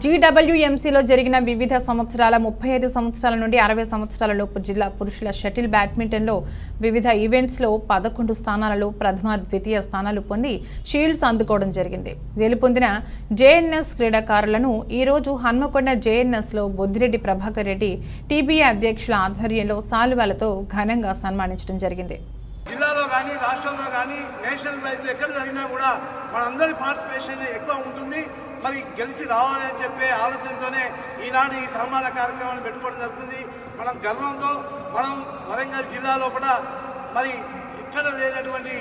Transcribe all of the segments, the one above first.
జీడబ్ల్యూఎంసీలో జరిగిన వివిధ సంవత్సరాల ముప్పై ఐదు సంవత్సరాల నుండి అరవై సంవత్సరాల లోపు జిల్లా పురుషుల షటిల్ బ్యాడ్మింటన్లో వివిధ ఈవెంట్స్లో పదకొండు స్థానాలలో ప్రథమ ద్వితీయ స్థానాలు పొంది షీల్డ్స్ అందుకోవడం జరిగింది. గెలుపొందిన జేఎన్ఎస్ క్రీడాకారులను ఈరోజు హన్మకొండ జేఎన్ఎస్లో బొద్దిరెడ్డి ప్రభాకర్ రెడ్డి టీబీఏ అధ్యక్షుల ఆధ్వర్యంలో సాల్వాలతో ఘనంగా సన్మానించడం జరిగింది. కానీ రాష్ట్రంలో కానీ నేషనల్ వైజ్లో ఎక్కడ జరిగినా కూడా మనందరి పార్టిసిపేషన్ ఎక్కువ ఉంటుంది. మరి గెలిచి రావాలని చెప్పే ఆలోచనతోనే ఈనాడు ఈ సన్మాన కార్యక్రమాన్ని పెట్టుకోవడం జరుగుతుంది. మనం గర్వంతో మనం వరంగల్ జిల్లా లోపల మరి ఇక్కడ లేనటువంటి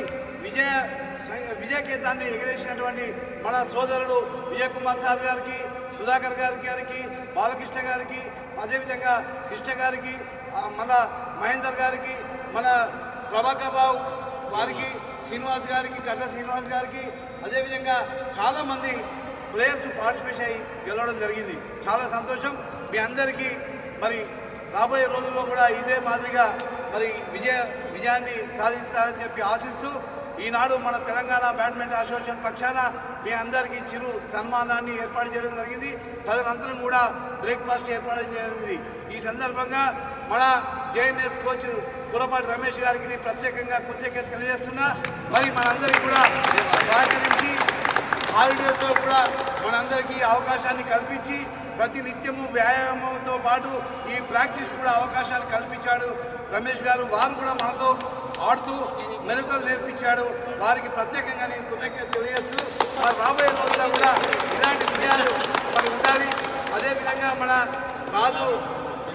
విజయ విజయకేతాన్ని ఎగిరేసినటువంటి మన సోదరుడు విజయకుమార్ సార్ గారికి సుధాకర్ గారి గారికి బాలకృష్ణ గారికి అదేవిధంగా కృష్ణ గారికి మన మహేందర్ గారికి మన ప్రభాకర్ రావు వారికి శ్రీనివాస్ గారికి కట్ట శ్రీనివాస్ గారికి అదేవిధంగా చాలామంది ప్లేయర్స్ పార్టిసిపేట్ అయ్యి గెలవడం జరిగింది. చాలా సంతోషం. మీ అందరికీ మరి రాబోయే రోజుల్లో కూడా ఇదే మాదిరిగా మరి విజయ విజయాన్ని సాధిస్తారని చెప్పి ఆశిస్తూ ఈనాడు మన తెలంగాణ బ్యాడ్మింటన్ అసోసియేషన్ పక్షాన మీ అందరికీ చిరు సన్మానాన్ని ఏర్పాటు చేయడం జరిగింది. తదనంతరం కూడా బ్రేక్ఫాస్ట్ ఏర్పాటు జరిగింది. ఈ సందర్భంగా మన జేఎన్ఎస్ కోచ్ గురపాటి రమేష్ గారికి ప్రత్యేకంగా కృతజ్ఞత తెలియజేస్తున్నా. మరి మనందరికీ కూడా సహకరించి హాలిడేస్లో కూడా మనందరికీ అవకాశాన్ని కల్పించి ప్రతి నిత్యము వ్యాయామంతో పాటు ఈ ప్రాక్టీస్ కూడా అవకాశాలు కల్పించాడు రమేష్ గారు. వారు కూడా మనతో ఆడుతూ మెరుగులు నేర్పించాడు. వారికి ప్రత్యేకంగా నేను కృతజ్ఞత తెలియజేస్తూ మరి రాబోయే రోజుల్లో కూడా ఇలాంటి విజయాలు మరి ఉండాలి. అదేవిధంగా మన రాజు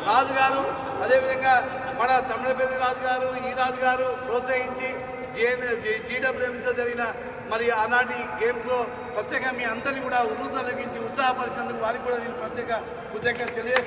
రాజు గారు అదేవిధంగా మన తమిళపల్లి రాజు గారు ఈ రాజుగారు ప్రోత్సహించి జేఎన్ జీడబ్ల్యూఎంసీలో జరిగిన మరి ఆనాటి గేమ్స్లో ప్రత్యేకంగా మీ అందరినీ కూడా ఉరుతొలగించి ఉత్సాహపరిచినందుకు వారికి కూడా నేను ప్రత్యేక కృతజ్ఞత తెలియజేస్తాను